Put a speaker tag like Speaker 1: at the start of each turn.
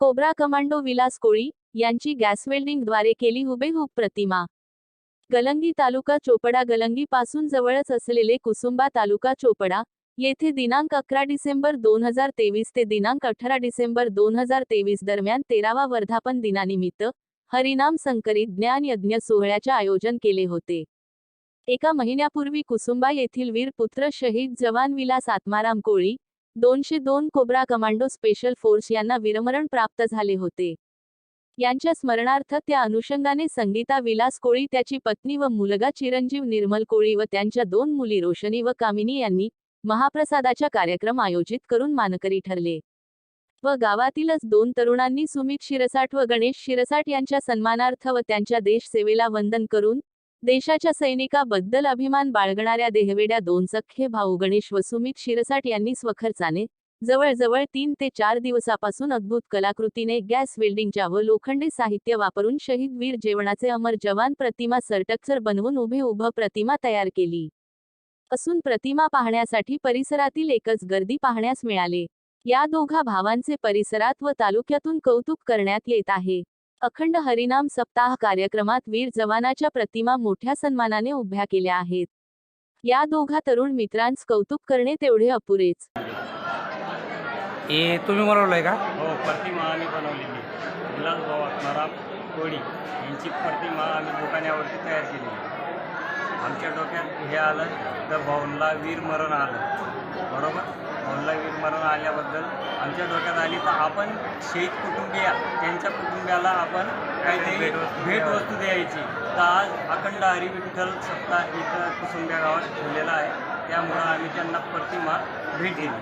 Speaker 1: Cobra commando Vilas कोळी यांची gas वेल्डिंगद्वारे केली हुबेहूब प्रतिमा. गलंगी तालुका चोपडा गलंगी पासून जवळच असलेले कुसुंबा तालुका चोपडा येथे दिनांक अकरा डिसेंबर दोन हजार तेवीस ते दिनांक अठरा डिसेंबर दोन हजार तेवीस दरम्यान तेरावा वर्धापन दिनानिमित्त हरिनाम संकरित ज्ञान यज्ञ सोहळ्याचे आयोजन केले होते. एका महिन्यापूर्वी कुसुंबा येथील वीर पुत्र शहीद जवान विलास आत्माराम कोळी दोनशे दोन कोब्रा कमांडो स्पेशल फोर्स यांना वीरमरण प्राप्त झाले होते. यांच्या स्मरणार्थ त्या अनुषंगाने संगीता विलास कोळी त्याची पत्नी व मुलगा चिरंजीव निर्मल कोळी व त्यांच्या दोन मुली रोशनी व कामिनी यांनी महाप्रसादाचा कार्यक्रम आयोजित करून मानकरी ठरले. व गावातीलच दोन तरुणांनी सुमित शिरसाट व गणेश शिरसाट यांच्या सन्मानार्थ व त्यांच्या देशसेवेला वंदन करून देशाच्या सैनिकाबद्दल अभिमान बाळगणाऱ्या देहवेड्या दोन सख्खे भाऊ गणेश व सुमित शिरसाट यांनी स्वखर्चाने जवळजवळ तीन ते चार दिवसापासून अद्भुत कलाकृतीने गॅस वेल्डिंगच्या व लोखंडी साहित्य वापरून शहीद वीर जेवणाचे अमर जवान प्रतिमा सरटक्सर बनवून उभे उभं प्रतिमा तयार केली. असून प्रतिमा पाहण्यासाठी परिसरातील एकच गर्दी पाहण्यास मिळाले. या दोघा भावांचे परिसरात व तालुक्यातून कौतुक करण्यात येत आहे. अखंड हरिनाम सप्ताह कार्यक्रमात वीर जवानाच्या प्रतिमा मोठ्या सन्मानाने उभ्या केल्या आहेत. या दोघा तरुण मित्रांस कौतुक करणे तेवढे अपुरेच.
Speaker 2: हे तुम्ही बनवलंय का?
Speaker 3: हो प्रतिमा आम्ही बनवलेली. विलास भाऊ आत्माराम कोळी यांची प्रतिमा आम्ही दुकानावरती तयार केलेली. आमच्या डोक्यात हे आलं तर भाऊंला वीरमरण आलं. बरोबर? वीरमरण आल्याबद्दल आमच्या डोक्यात आली तर आपण शहीद कुटुंबीय त्यांच्या कुटुंबियाला आपण काहीतरी भेटवस्तू द्यायची. तर आज अखंड हरी विठ्ठल सप्ताह इथं कुसुंब्या गावात ठेवलेला आहे. त्यामुळं आम्ही त्यांना प्रतिमा भेट दिली.